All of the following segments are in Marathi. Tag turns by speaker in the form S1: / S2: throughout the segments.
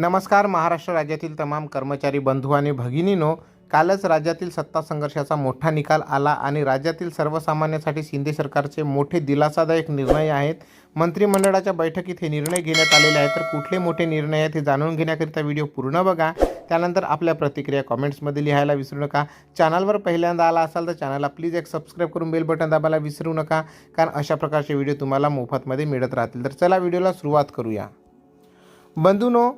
S1: नमस्कार महाराष्ट्र राज्यातील तमाम कर्मचारी बंधू आणि भगिनीनो. कालच राज्यातील सत्ता संघर्षाचा मोठा निकाल आला आणि राज्यातील सर्वसामान्यांसाठी शिंदे सरकारचे मोठे दिलासादायक निर्णय आहेत. मंत्रिमंडळाच्या बैठकीत हे निर्णय घेण्यात आलेले आहेत. तर कुठले मोठे निर्णय आहेत हे जाणून घेण्याकरिता व्हिडिओ पूर्ण बघा. त्यानंतर आपल्या प्रतिक्रिया कॉमेंट्समध्ये लिहायला विसरू नका. चॅनलवर पहिल्यांदा आला असाल तर चॅनलला प्लीज एक सबस्क्राईब करून बेल बटन दाबायला विसरू नका. कारण अशा प्रकारचे व्हिडिओ तुम्हाला मोफतमध्ये मिळत राहतील. तर चला व्हिडिओला सुरुवात करूया. बंधूनो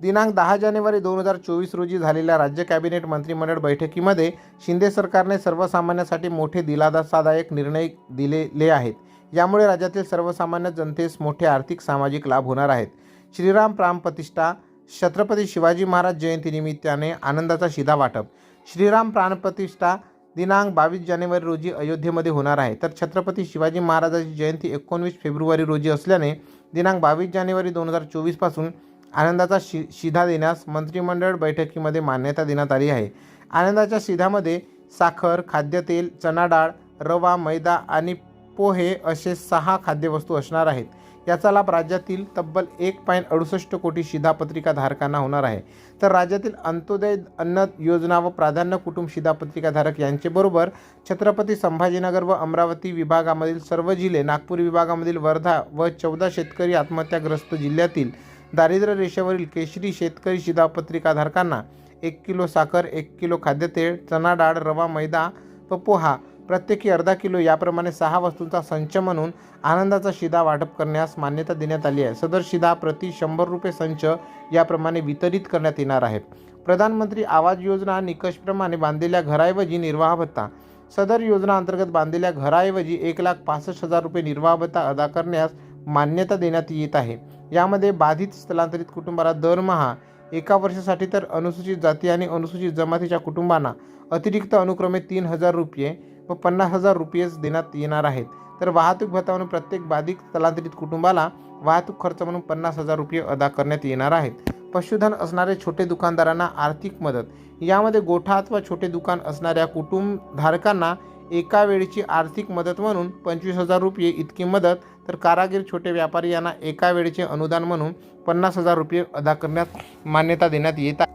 S1: दिनांक दहा जानेवारी दोन हजार चोवीस रोजी झालेल्या राज्य कॅबिनेट मंत्रिमंडळ बैठकीमध्ये शिंदे सरकारने सर्वसामान्यांसाठी मोठे दिलासादायक निर्णय दिलेले आहेत. यामुळे राज्यातील सर्वसामान्य जनतेस मोठे आर्थिक सामाजिक लाभ होणार आहेत. श्रीराम प्राण प्रतिष्ठा छत्रपती शिवाजी महाराज जयंतीनिमित्ताने आनंदाचा शिधा वाटप. श्रीराम प्राणप्रतिष्ठा दिनांक बावीस जानेवारी रोजी अयोध्येमध्ये होणार आहे. तर छत्रपती शिवाजी महाराजाची जयंती एकोणवीस फेब्रुवारी रोजी असल्याने दिनांक बावीस जानेवारी दोन हजार चोवीसपासून आनंदाचा शि शिधा देण्यास मंत्रिमंडळ बैठकीमध्ये मान्यता देण्यात आली आहे. आनंदाच्या शिधामध्ये साखर खाद्यतेल चणा डाळ रवा मैदा आणि पोहे असे सहा खाद्यवस्तू असणार आहेत. याचा लाभ राज्यातील तब्बल एक पॉईंट अडुसष्ट कोटी शिधापत्रिका धारकांना होणार आहे. तर राज्यातील अंत्योदय अन्न योजना व प्राधान्य कुटुंब शिधापत्रिका धारक यांचेबरोबर छत्रपती संभाजीनगर व अमरावती विभागामधील सर्व जिल्हे नागपूर विभागामधील वर्धा व चौदा शेतकरी आत्महत्याग्रस्त जिल्ह्यातील दारिद्र्य रेषेवरील केशरी शेतकरी शिधापत्रिकाधारकांना एक किलो साखर एक किलो खाद्यतेल चणा डाळ रवा मैदा व पोहा प्रत्येकी अर्धा किलो याप्रमाणे सहा वस्तूंचा संच म्हणून आनंदाचा शिधा वाटप करण्यास मान्यता देण्यात आली आहे. सदर शिधा प्रति शंभर रुपये संच याप्रमाणे वितरित करण्यात येणार आहे. प्रधानमंत्री आवाज योजना निकषप्रमाणे बांधलेल्या घराऐवजी निर्वाह भत्ता. सदर योजना अंतर्गत बांधलेल्या घराऐवजी एक लाख पासष्ट हजार रुपये निर्वाह भत्ता अदा करण्यास मान्यता देण्यात येत आहे. यामध्ये बाधित स्थलांतरित कुटुंबाला दरमहा एका वर्षासाठी तर अनुसूचित जाती आणि अनुसूचित जमातीच्या कुटुंबांना अतिरिक्त अनुक्रमे तीन हजार रुपये व पन्नास हजार रुपयेच देण्यात येणार आहेत. तर वाहतूक भत्ता म्हणून प्रत्येक बाधित स्थलांतरित कुटुंबाला वाहतूक खर्च म्हणून पन्नास हजार रुपये अदा करण्यात येणार आहेत. पशुधन असणारे छोटे दुकानदारांना आर्थिक मदत. यामध्ये गोठा अथवा छोटे दुकान असणाऱ्या कुटुंबधारकांना एका वेळेची आर्थिक मदत म्हणून पंचवीस हजार रुपये इतकी मदत तर कारागीर छोटे व्यापारी यांना एका वेळेचे अनुदान म्हणून पन्नास हजार रुपये अदा करण्यात मान्यता देण्यात येत आहे.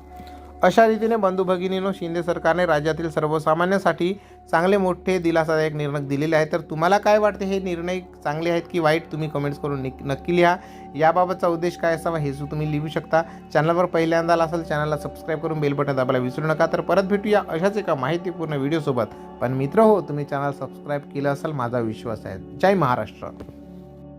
S1: अशा रीतीने बंधू भगिनीनो शिंदे सरकारने राज्यातील सर्वसामान्यांसाठी चांगले मोठे दिलासादायक निर्णय दिलेले आहेत. तर तुम्हाला काय वाटते? हे निर्णय चांगले आहेत की वाईट? तुम्ही कमेंट्स करून नक्की लिहा. याबाबतचा उद्देश काय असावा हे सु तुम्ही लिहू शकता. चॅनलवर पहिल्यांदा आला असेल चॅनलला सबस्क्राईब करून बेल बटन दाबायला विसरू नका. तर परत भेटूया अशाच एका माहितीपूर्ण व्हिडिओसोबत पण मित्र हो तुम्ही चॅनल सबस्क्राईब केलं असाल माझा विश्वास आहे. जय महाराष्ट्र.